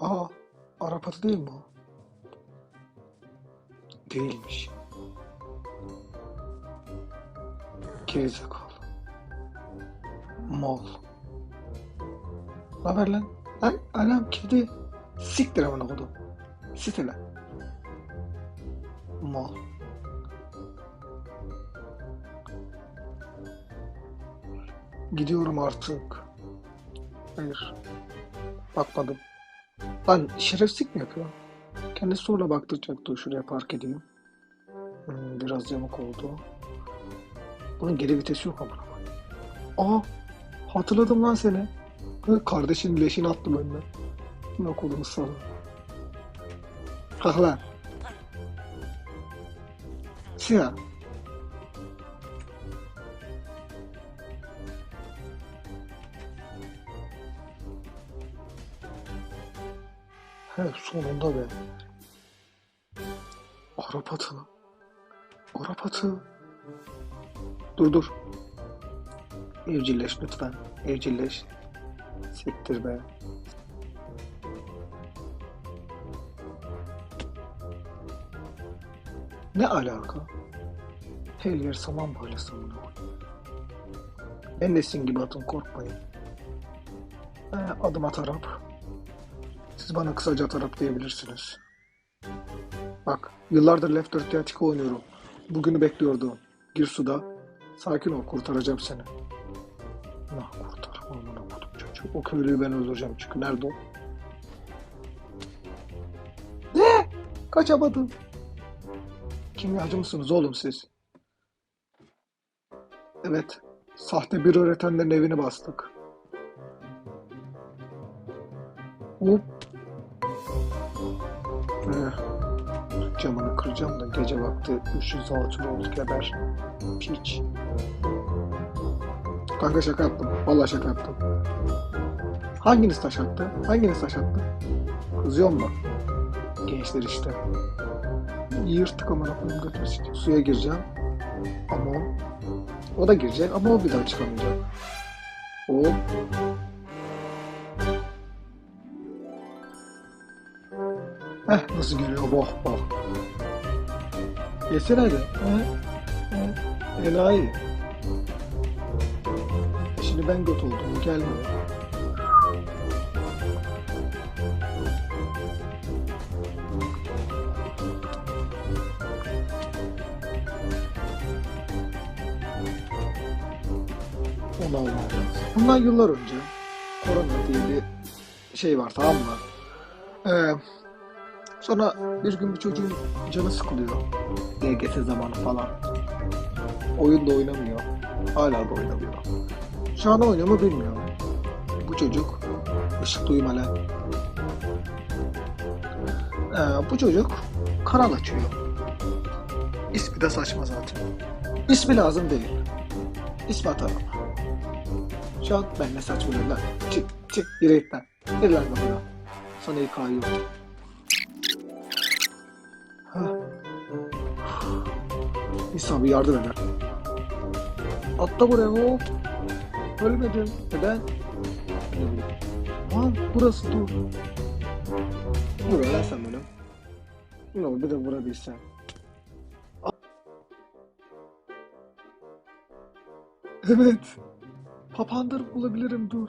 Aa, Arap atı değil mi o? Değilmiş. Gerizekalı. Mal. Ne haber lan? Lan anam kedi. Siktir amına kodum. Site lan. Mal. Gidiyorum artık. Hayır. Bakmadım. Lan şerefsizlik mi yapıyor? Kendisi sonra baktıracaktı şuraya park edeyim. Hmm, biraz yamuk oldu. Bunun geri vitesi yok ama. Aa hatırladım lan seni. Kardeşin leşini attım önüne. Ne okudum sana. Kalk. Siyah. He sonunda be. Arap atı. Arap atı. Dur dur. Evcilleş lütfen. Evcilleş. Siktir be. Ne alaka? Her yer saman balyası bunu. Ben de sizin gibi atın korkmayın. He, adım at Arap. Siz bana kısaca Arap diyebilirsiniz. Bak, yıllardır Left 4 Dead 2 oynuyorum. Bugünü bekliyordum. Gir suda. Sakin ol, kurtaracağım seni. Nah kurtar, amına kodum çocuğu. O köylüyü ben öldüreceğim çünkü nerede o? Ne? Kaçamadım. Kimyacı mısınız oğlum siz? Evet, sahte bir öğretmenlerin evini bastık. Hop. Eh, camını kıracağım da gece vakti 300 altın oldu geber. Piç. Kanka şaka yaptım. Vallahi şaka yaptım. Hanginiz taş attı? Hanginiz taş attı? Kızıyor mu? Gençler işte. Yırttık amına koyayım götürsün. Suya gireceğim. Ama o, o da girecek ama o bir daha çıkamayacak. Hop. Heh nasıl geliyor bak bak. Yesene? He? Enayi. Şimdi ben göt oldum. Gelmiyor. Onu almam. Bundan yıllar önce korona diye bir şey var tamam mı? Ee, sonra bir gün bir çocuğun canı sıkılıyor. DGS zamanı falan. Oyun da oynamıyor. Hala da oynamıyor. Şu an oynuyor mu bilmiyorum. Bu çocuk ışık duymalı. Ee, bu çocuk kanal açıyor. İsmi de saçma zaten. İsmi lazım değil. İsmi atalım. Şu an ben ne saçmalıyorum lan. Çık çık yürü git lan. Yürü lan kapıdan. Sana iyi kayıyor. Ha. İnsan bir yardım eder. Atla buraya hop. Ölmedim. Neden? Lan burası dur. Dur lan sen bunu. Ne bir de vurabilsen. Evet. Papandırıp bulabilirim dur.